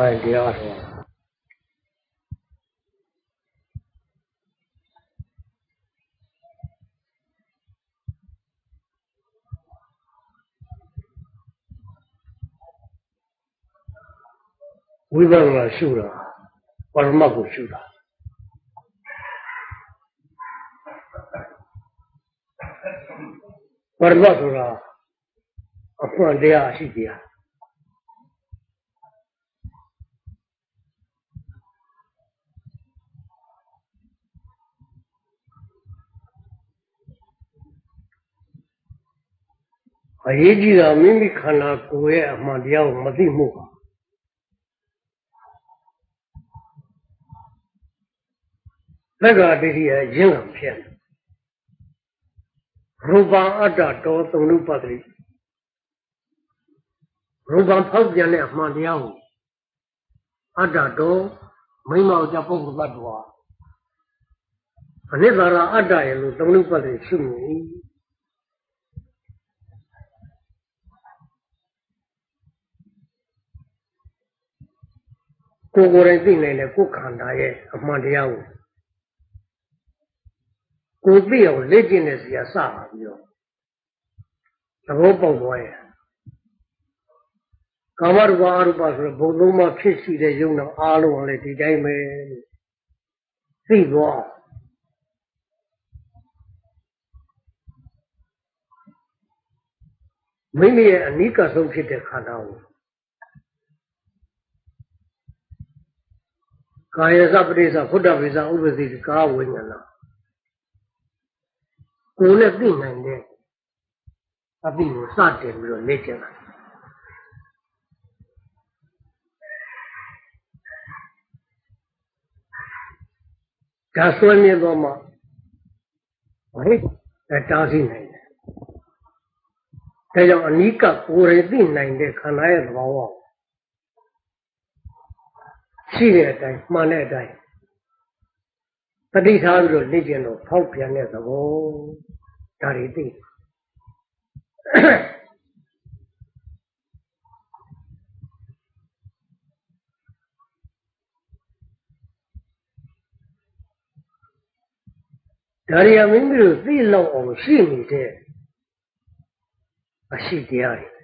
ခိုင်တရားတော်ဝိပဿနာရှုတာပရမတ်ကိုရှုတာပရမတ်ဆိုတာအမှန်တရားအရှိတရား အရေးကြီးတာမိမိခန္ဓာကိုယ်ရဲ့အမှန်တရားကိုမသိမှုပါသက္ကာဒိဋ္ဌိရဲ့ရင်းကံဖြစ်တယ်ရူပံအတ္တတောသုံးနုပတ္တိရူပံဖောက်ပြန်တဲ့အမှန်တရားကိုအတ္တတောမိမောကြပုဂ္ဂိုလ်တ attva အနိတ္တရာအတ္တရဲ့လို့သုံးနုပတ္တိရှိမြင် ကိုယ်ကိုယ်တိုင်သိနိုင်တဲ့ကိုယ်ခန္ဓာရဲ့အမှန်တရားကိုကိုယ်သိအောင်လေ့ကျင့်တဲ့စီကစပါပြီးတော့သဘောပေါက်သွားရဲ့ကာမရူပအရူပဆိုတော့ဘုံလုံးမှဖြစ်ရှိတဲ့ယုံနာအားလုံးလည်းဒီတိုင်းပဲလို့သိသွားမိမိရဲ့အနိကဆုံးဖြစ်တဲ့ခန္ဓာကို ကာယစပရိစ္ဆဖုဒ္ဓဝိဇ္ဇဥပ္ပစီကာဝိညာဏကိုယ်နဲ့သိနိုင်တဲ့အသိကိုစတင်ပြီးတော့လေ့ကျင့်တာဒါဆွေးမြင်တော့မှဟဲ့အဲတားစီနိုင်တယ်ဒါကြောင့်အနိကကိုယ်ရသိနိုင်တဲ့ခန္ဓာရဲ့သဘောဝ ရှိတဲ့အတိုင်းမှန်တဲ့အတိုင်းပဋိထားပြီးတော့လေ့ကျင့်တော့ဖောက်ပြန်တဲ့သဘောဒါတွေသိဒါရီယာမိမိတို့သိလောက်အောင်ရှိနေတဲ့အရှိတရားတွေ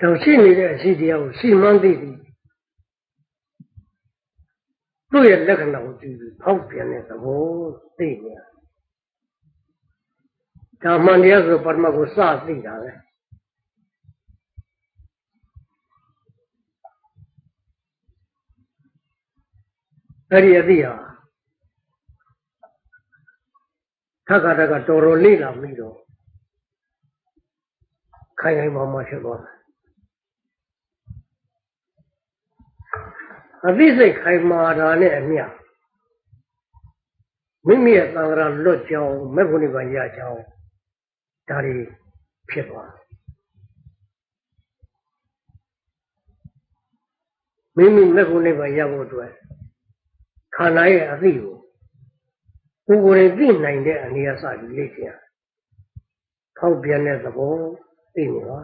တော့ရှိနေတဲ့အရှိတရားကိုရှိမှန်းသိသည်သူ့ရဲ့လက္ခဏာကိုကြည့်ပြီးဖောက်ပြန်တဲ့သဘောသိနေဒါမှန်တရားဆိုပထမကိုစသိတာပဲအဲ့ဒီအသိဟာထက္ကတကတော်တော်လေးလာပြီးတော့ခိုင်ခိုင်မာမာဖြစ်သွားတယ် အသိစိတ်ခိုင်မာတာနဲ့အမျှမိမိရဲ့သံဃာလွတ်ကြောင်းမေဖို့နိဗ္ဗာန်ရကြောင်းဒါတွေဖြစ်သွားမိမိမေဖို့နိဗ္ဗာန်ရဖို့အတွက်ခန္ဓာရဲ့အသိကိုကိုယ်ကိုယ်သိနိုင်တဲ့အနေအဆကြီးလေ့ကျင့်ဖောက်ပြန်တဲ့သဘောသိနေပါ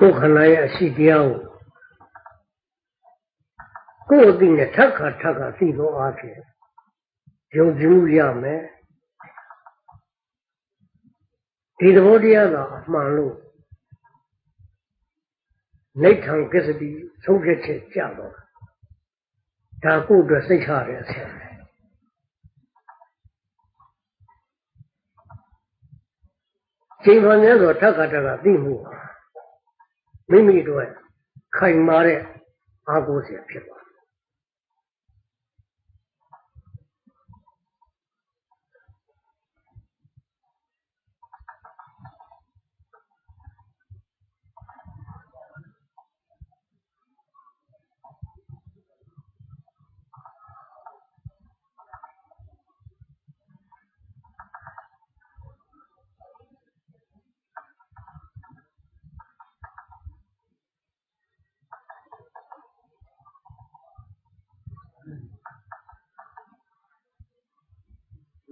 ကိုယ်ခန္ဓာရဲ့အရှိတရားကိုကိုယ်အသိနဲ့ထပ်ခါထပ်ခါသိသောအားဖြင့်ယုံကြည်မှုရမယ်ဒီသဘောတရားသာအမှန်လို့နိဋ္ဌံကစ္စတိသုံးဖြတ်ချက်ကြတော့ဒါကိုယ်အတွက်စိတ်ချရတဲ့အဆင့်ပဲချိန်ခွန်များဆိုထပ်ခါထပ်ခါသိမှုပါ မိမိတို့ခိုင်မာတဲ့အားကိုးစရာဖြစ်သွား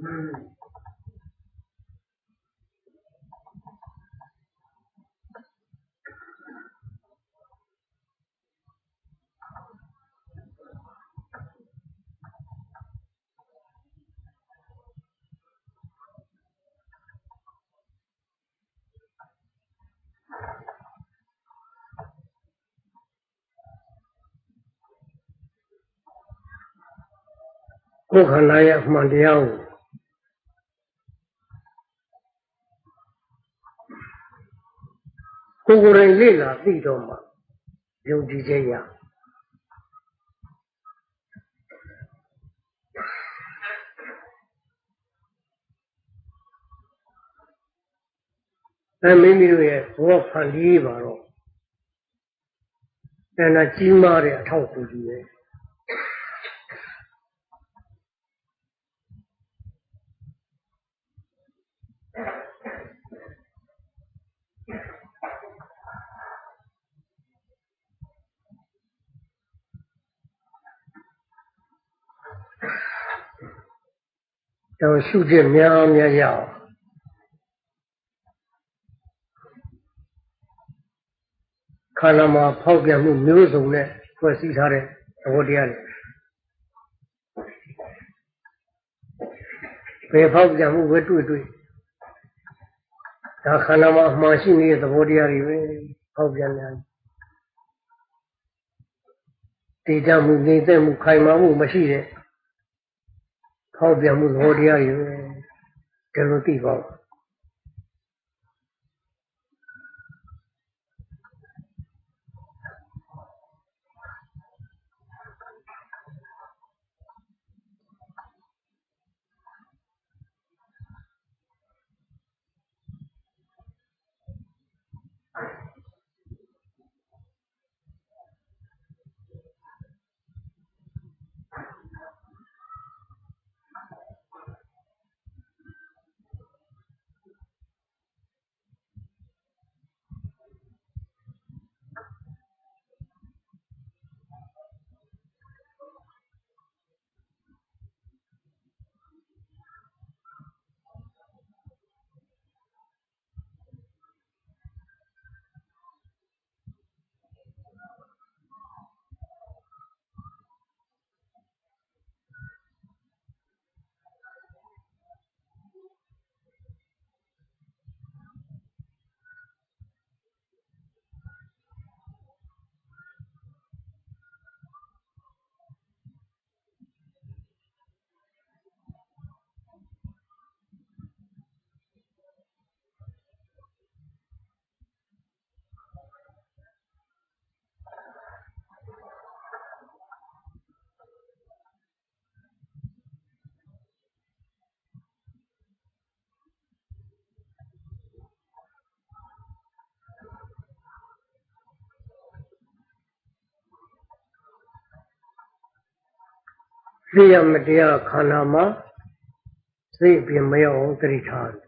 ကိုယ်ခန္ဓာရဲ့အမှန်တရားကိုကိုယ်ကိုယ်တိုင် လေ့လာသိတော့မှယုံကြည်ခြင်းရအဲမိမိတို့ရဲ့ဘောဖန်တီးပါတော့တဏှာကြီးမားတဲ့အထောက်အကူကြီးပဲ တော့ရှုချက်များများရအောင်ခန္ဓာမှာဖောက်ပြန်မှုမျိုးစုံနဲ့ဖွဲ့စည်းထားတဲ့သဘောတရားတွေဘယ်ဖောက်ပြန်မှုပဲတွေ့တွေ့ဒါခန္ဓာမှာအမှန်ရှိနေတဲ့သဘောတရားတွေပဲဖောက်ပြန်နေတည်ကြမှုနေသက်မှုခိုင်မာမှုမရှိတဲ့ ဖောက်ပြန်မှုသဘောတရားတွေပဲဒီလိုသိပါဘူး သိရမတရားခန္ဓာမှာစိတ်ပြင်မရောက်အောင်သတိထားတယ်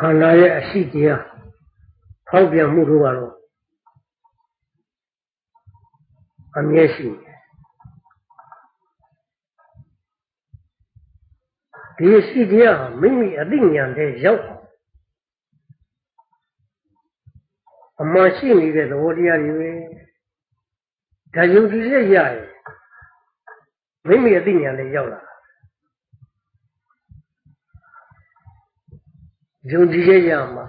ခန္ဓာရဲ့အရှိတရားဖောက်ပြန်မှုတို့ကတော့အမြဲရှိတယ်ဒီရှိတရားဟာမိမိအသိဉာဏ်တဲ့ရောက်အောင်အမှန်ရှိနေတဲ့သဘောတရားတွေပဲဒါယုံကြည်ရရရင်မိမိအသိဉာဏ်နဲ့ရောက်လာ ယုံကြည်ရရမှာ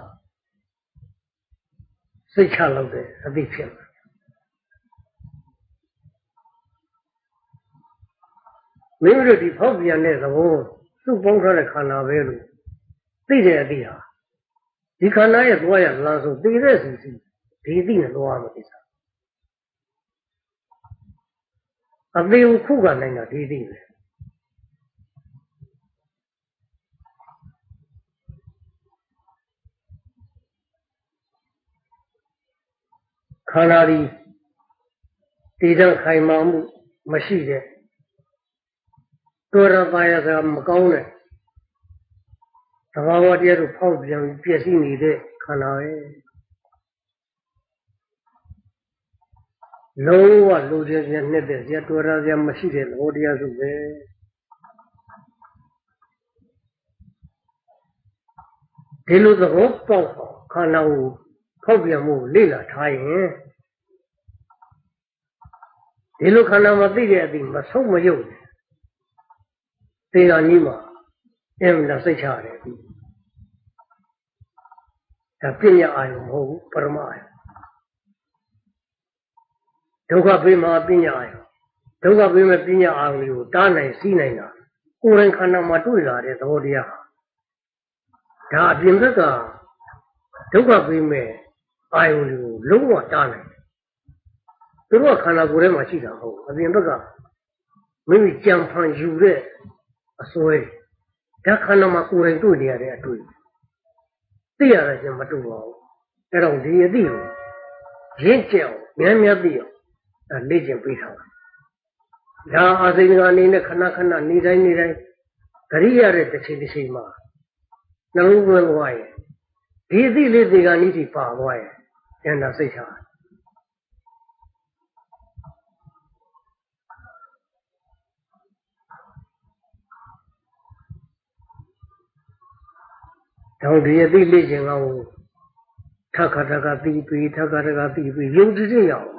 စိတ်ချလောက်တဲ့အသိဖြစ်လာမိမိတို့ဒီဖောက်ပြန်တဲ့သဘောစုပေါင်းထားတဲ့ခန္ဓာပဲလို့သိတဲ့အသိဟာဒီခန္ဓာရဲ့သွားရလမ်းဆုံးသိတဲ့စီစီဒီသိနဲ့သွားမှာကိစ္စအသေးကိုခုခံနိုင်တာဒီသိပဲ ခန္ဓာဒီတည်တဲ့ခိုင်မာမှုမရှိတဲ့တော်ရပါရစကားမကောင်းတဲ့သဘာဝတရားတို့ဖောက်ပြန်ပြည့်စည်နေတဲ့ခန္ဓာရဲ့လုံးဝလူချင်းချင်းနှစ်တဲ့ဇာတော်ရဇာမရှိတဲ့လောတရားစုပဲဒီလိုသဘောပေါက်ခန္ဓာကို ဖောက်ပြန်မှုလေ့လာထားရင်ဒီလိုခန္ဓာမသိတဲ့အသည့်မဆုံးမယုတ်သေတာကြီးမှာအင်းလာစိတ်ချရတယ်ဒီဒါပညာအာယုံမဟုတ်ဘူးပရမအာယုံဒုက္ခပေးမှာပညာအာယုံဒုက္ခပေးမဲ့ပညာအာယုံကိုတားနိုင်စီးနိုင်တာကိုယ်တိုင်ခန္ဓာမှာတွေ့လာတဲ့သဘောတရားဟာဒါအပြင်ဘက်ကဒုက္ခပေးမဲ့ အာယုံကိုလုံးဝတားနိုင်တယ်သူတို့ကခန္ဓာကိုယ်ထဲမှာရှိတာမဟုတ်ဘူးအပြင်ဘက်ကမိမိကြံဖန်ယူတဲ့အစွဲဓာတ်ခန္ဓာမှာကိုယ်တိုင်တွေ့နေရတဲ့အတွေ့သိရတာချင်းမတူပါဘူးအဲ့တော့ဒီအသိကိုရင့်ကျက်အောင်ဉာဏ်မြတ်သိအောင်အဲလေ့ကျင့်ပေးထားတာဒါအာစိန်ကအနေနဲ့ခဏခဏနေတိုင်းနေတိုင်းဂရိရတဲ့တစ်ချိန်တစ်ချိန်မှာနှလုံးသွင်းသွားရင်ဒီအသိလေးတွေကနိတိပါသွားရင် ဉာဏ်သာစိတ်ချတယ်တော့ဒီအသိလေ့ကျင့်ကောင်းထခါတကတိပြီးထခါတကတိပြီးယုံကြည်ရအောင်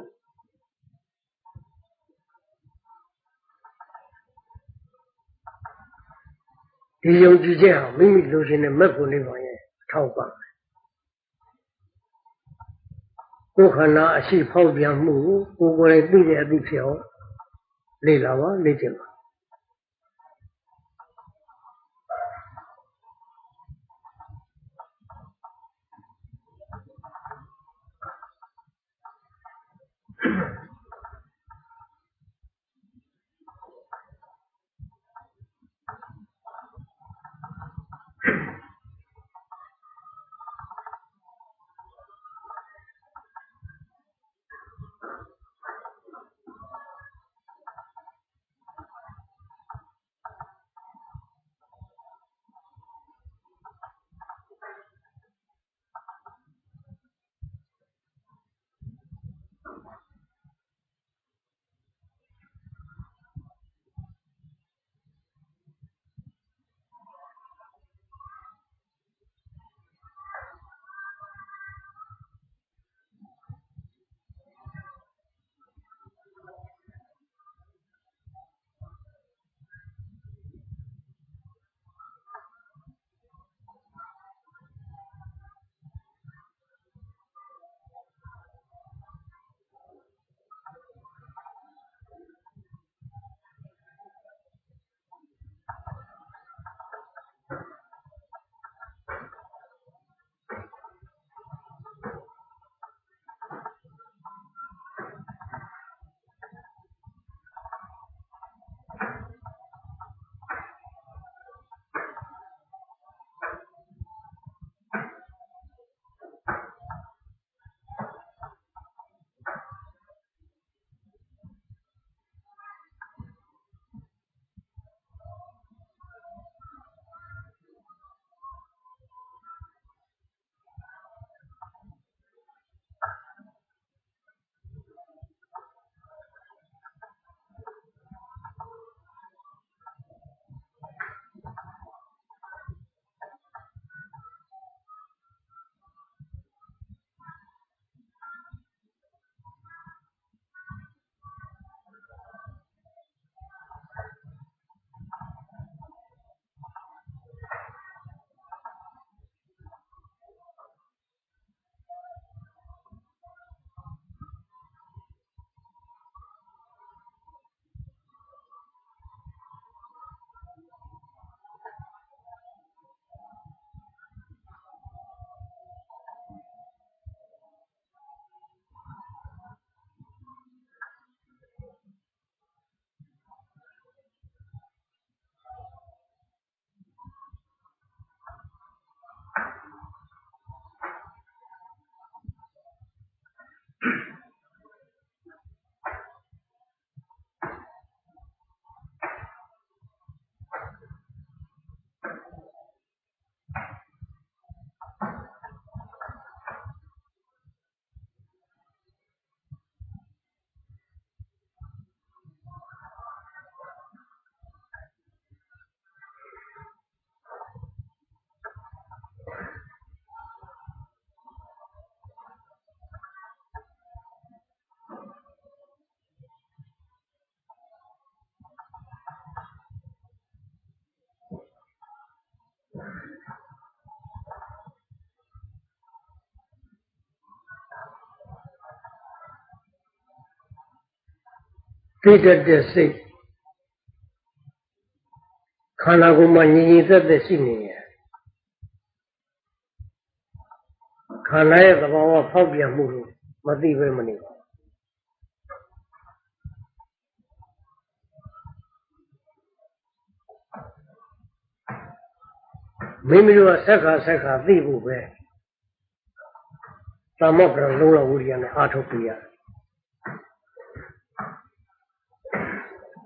ဒီယုံကြည်ချက်ဟာမိမိလိုချင်တဲ့မက်ကိုလေးပါရဲ့အထောက်ပံ့ ကိုယ်ခန္ဓာအရှိဖောက်ပြန်မှုကိုကိုယ်ကိုယ်သိတဲ့အသိဖြစ်အောင်လေ့လာပါလေ့ကျင့်ပါ嗯。 တတ်တဲ့စိတ်ခန္ဓာကိုယ်မှာညီညီသက်သက်ရှိနေရင်ခန္ဓာရဲ့သဘာဝဖောက်ပြန်မှုလို့မသိပဲမနေပါမိမိတို့ကဆက်ခါဆက်ခါသိဖို့ပဲသမတ်ကလုံးလဝိရိယနဲ့အာထုတ်ပြရတယ်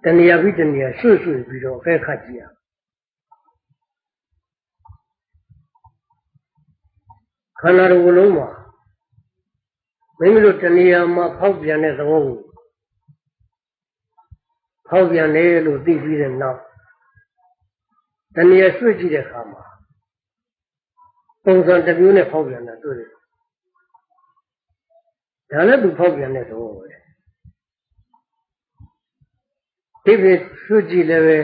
တဏှာပြီးတဏှာရွှေ့ရွှေ့ပြီးတော့အခဲခတ်ကြည့်ရခန္ဓာတစ်ခုလုံးမှာမိမိတို့တဏှာမှာဖောက်ပြန်တဲ့သဘောကိုဖောက်ပြန်တယ်လို့သိပြီးတဲ့နောက်တဏှာရွှေ့ကြည့်တဲ့အခါမှာပုံစံတစ်မျိုးနဲ့ဖောက်ပြန်တာတွေ့တယ်ဒါလည်းသူဖောက်ပြန်တဲ့သဘောပဲ ဒီပြင်ရွှေ့ကြည့်လည်းပဲ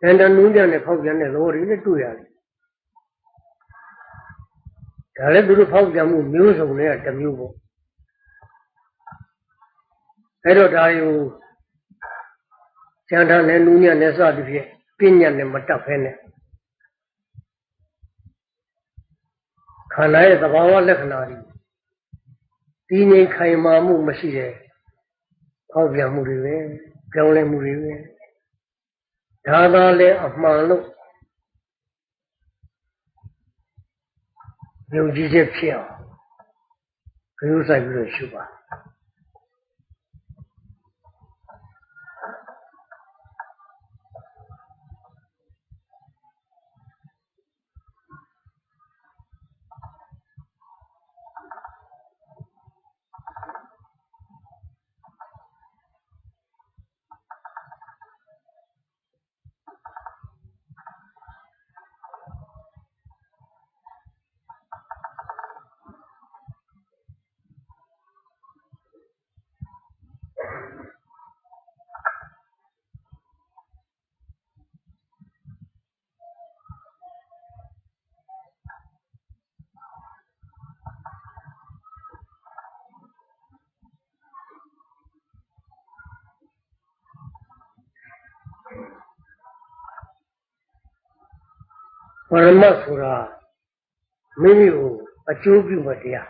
တန်တနူးကြနဲ့ဖောက်ပြန်တဲ့သဘောတွေလည်းတွေ့ရတယ်ဒါလည်းသူတို့ဖောက်ပြန်မှုမျိုးစုံတွေကတစ်မျိုးပေါ့အဲ့တော့ဒါယူကျန်တဲ့နူးညံ့နဲ့စသည်ဖြင့်ပြဉ္ညာနဲ့မတက်ဖဲနဲ့ခန္ဓာရဲ့သဘာဝလက္ခဏာတွေတည်ငြိမ်ခိုင်မာမှုမရှိတဲ့ ဖောက်ပြန်မှုတွေပဲပြောင်းလဲမှုတွေပဲဒါသာလဲအမှန်လို့ယုံကြည်ချက်ဖြစ်အောင်ဂရုစိုက်ပြီးတော့ရှုပါ ပရမတ်ဆိုတာမိမိကိုအကျိုးပြုမတရား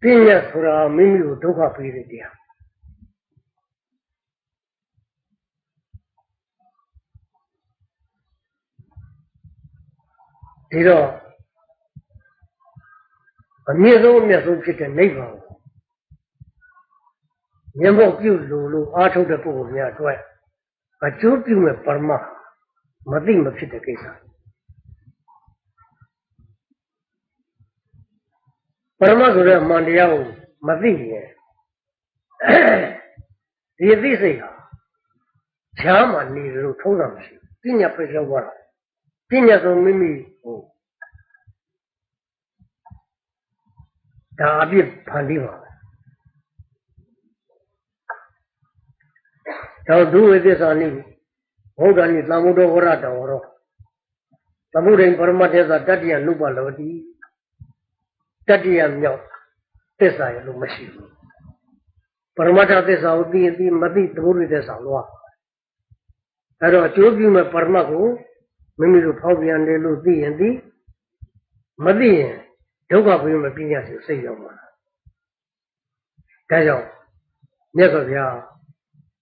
ပညာဆိုတာမိမိကိုဒုက္ခပေးတဲ့တရားဒီတော့အမြင့်ဆုံးအမြတ်ဆုံးဖြစ်တဲ့နိဗ္ဗာန်ကိုမြတ်ဖို့ပြုလို့လို့အားထုတ်တဲ့ပုဂ္ဂိုလ်များအတွက် အကျိုးပြုမဲ့ပရမမသိမဖြစ်တဲ့ကိစ္စပရမဆိုတဲ့အမှန်တရားကိုမသိရင်ဒီအသိစိတ်ဟာဈာမှနေလို့ထုံးတာမရှိဘူးပညာပြည့်ရောက်သွားတာပညာဆိုမိမိဟိုဒါအပြစ်ဖန်တီးပါ တော့ဒုဝိသစ္စာနိဘုဒ္ဓနိသံဃုတော်ဝရတော်ရောသမုဒိပရမတ္ထသတတ္တိယနုပလောတိတတ္တိယမြောက်သစ္စာရလို့မရှိဘူးပရမတ္ထသစ္စာကိုသိရင်သိမသိသမုဒိသစ္စာလို့အဲ့တော့အကျိုးပြုမဲ့ပရမတ်ကိုမိမိတို့ဖောက်ပြန်တယ်လို့သိရင်သိမသိရင်ဒုက္ခဘုရားမပညာစီစိတ်ရောက်မှာဒါကြောင့်မြတ်စွာဘုရား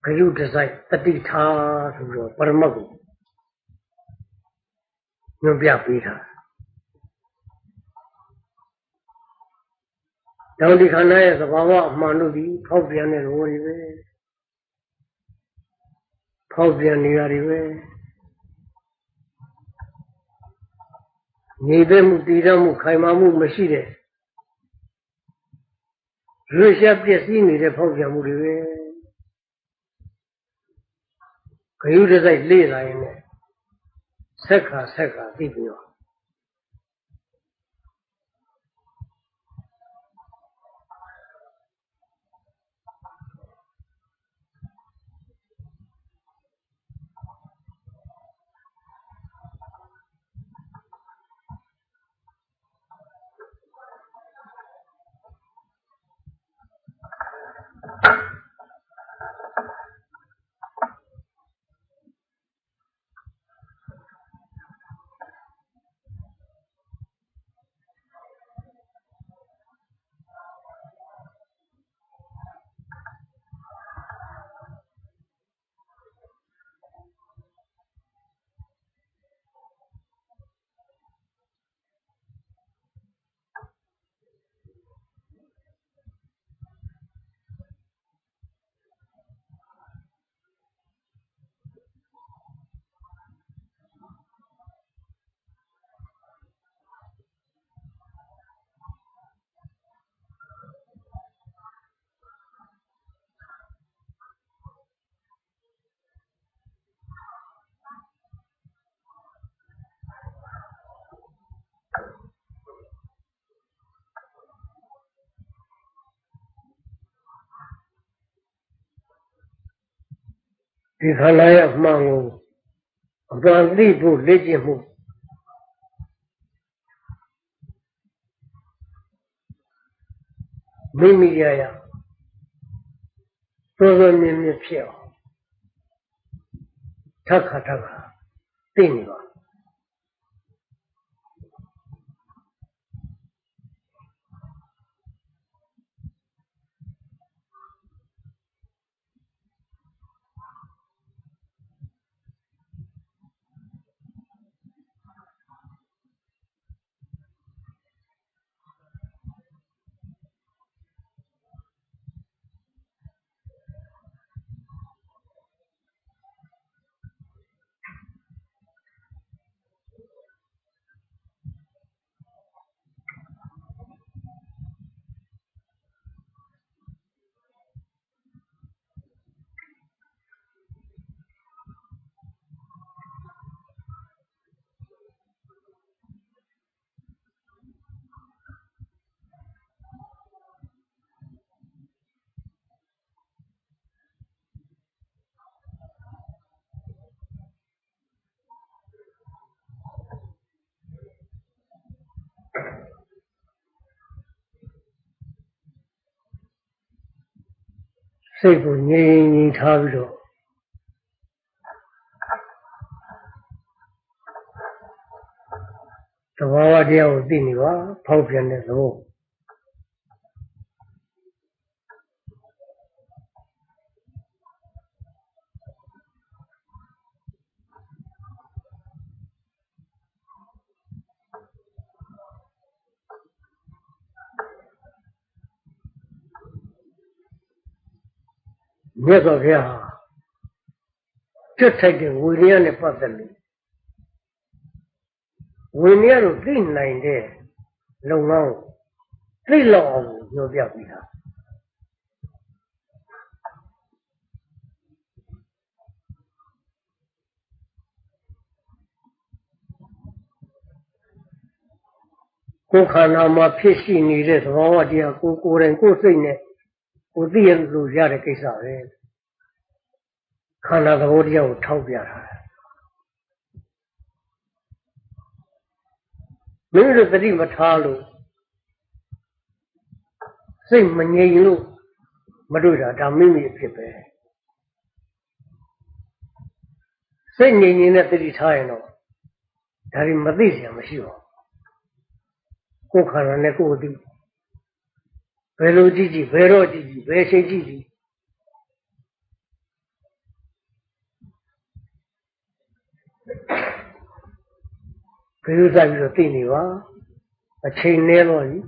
ဂယုတစိုက်တတိထားဆိုတော့ပရမတ်ကိုညွှန်ပြပေးတာတောင်ဒီခန္ဓာရဲ့သဘာဝအမှန်တို့ဒီဖောက်ပြန်တဲ့လိုတွေပဲဖောက်ပြန်နေရတယ်ပဲနေတဲ့မှုတည်ရမှုခိုင်မာမှုမရှိတဲ့ရွေ့ရှားပြည့်စည်နေတဲ့ဖောက်ပြန်မှုတွေပဲ ဂယုတစိုက်လေ့လာရင်လည်းဆက်ခါဆက်ခါသိပြီးတော့ ဒီခန္ဓာရဲ့အမှန်ကိုအမှန်သိဖို့လေ့ကျင့်မှုမိမိရရသောသောမြင်မြင်ဖြစ်အောင်ထက်ခါထက်ခါသိနေပါ စိတ်ကိုငြိမ်ငြိမ်ထားပြီးတော့သဘာဝတရားကိုသိနေပါဖောက်ပြန်တဲ့သဘော မြတ်စွာဘုရားဟာကျွတ်ထိုက်တဲ့ဝိရိယနဲ့ပတ်သက်လို့ဝိရိယကိုသိနိုင်တဲ့လုပ်ငန်းကိုသိလောက်အောင်ညွှန်ပြပြီးတာကိုယ်ခန္ဓာမှာဖြစ်ရှိနေတဲ့သဘောဝတရားကိုကိုယ်တိုင်ကိုယ်စိတ်နဲ့ကိုသိရလို့ရတဲ့ကိစ္စပဲ ခန္ဓာသဘောတရားကိုထောက်ပြတာမင်းတို့တတိမထားလို့စိတ်မငြိမ်လို့မတွေ့တာဒါမိမိအဖြစ်ပဲစိတ်ငြိမ်နေတဲ့တတိထားရင်တော့ဒါတွေမသိစရာမရှိပါဘူးကိုယ်ခန္ဓာနဲ့ကိုယ်သိဘယ်လိုကြည့်ကြည့်ဘယ်တော့ကြည့်ကြည့်ဘယ်ချိန်ကြည့်ကြည့် ဘယ်လိုစိုက်ပြီးတော့သိနေပါအချိန်နည်းတော့ကြီး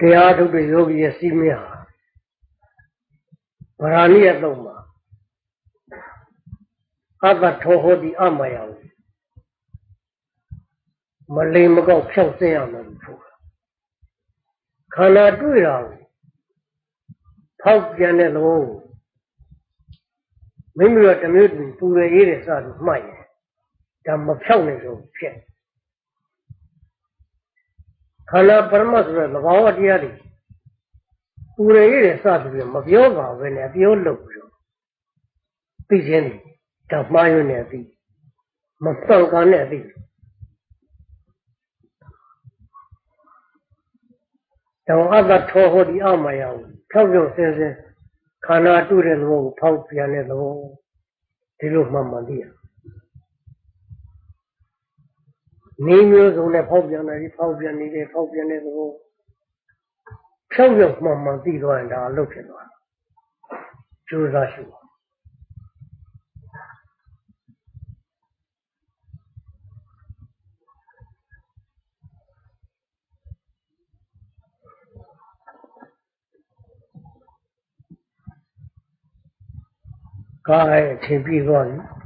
တရားထုတ်တဲ့ယောဂီရဲ့စီးမြဟာဗราဏိယသုံးမှာအတ္တထောဟောတိအမယံမလိမ်မကောက်ဖြောက်စင်းရမယ်ဖို့ခန္ဓာတွေ့တာကိုဖောက်ပြန်တဲ့သဘောကိုမိမိတို့တမျိုးတူပူရအေးတဲ့စလို့မှတ်ရင်ဒါမဖြောက်နိုင်လို့ဖြစ် ခန္ဓာပရမတ်ဆိုတဲ့သဘာဝတရားတွေပူရရတဲ့စသဖြင့်မပြောပါဘဲနဲ့အပြောလုပ်ပြီးတော့သိခြင်းတွေဒါမှားရွံ့နေပြီမပောက်ကန်နဲ့ပြီတောင်အတ္တထောဟောဒီအမယံဖြောက်ဖြောက်ဆင်းဆင်းခန္ဓာတွေ့တဲ့သဘောကိုဖောက်ပြန်တဲ့သဘောဒီလိုမှန်မှန်သိရ နေမျိုးစုံနဲ့ဖောက်ပြန်တယ်ဖောက်ပြန်နေတယ်ဖောက်ပြန်တဲ့သဘောဖြောက်ဖြောက်မှန်မှန်သိသွားရင်ဒါအလုပ်ဖြစ်သွားကြိုးစားရှိပါကားအထင်ပြေသွားပြီ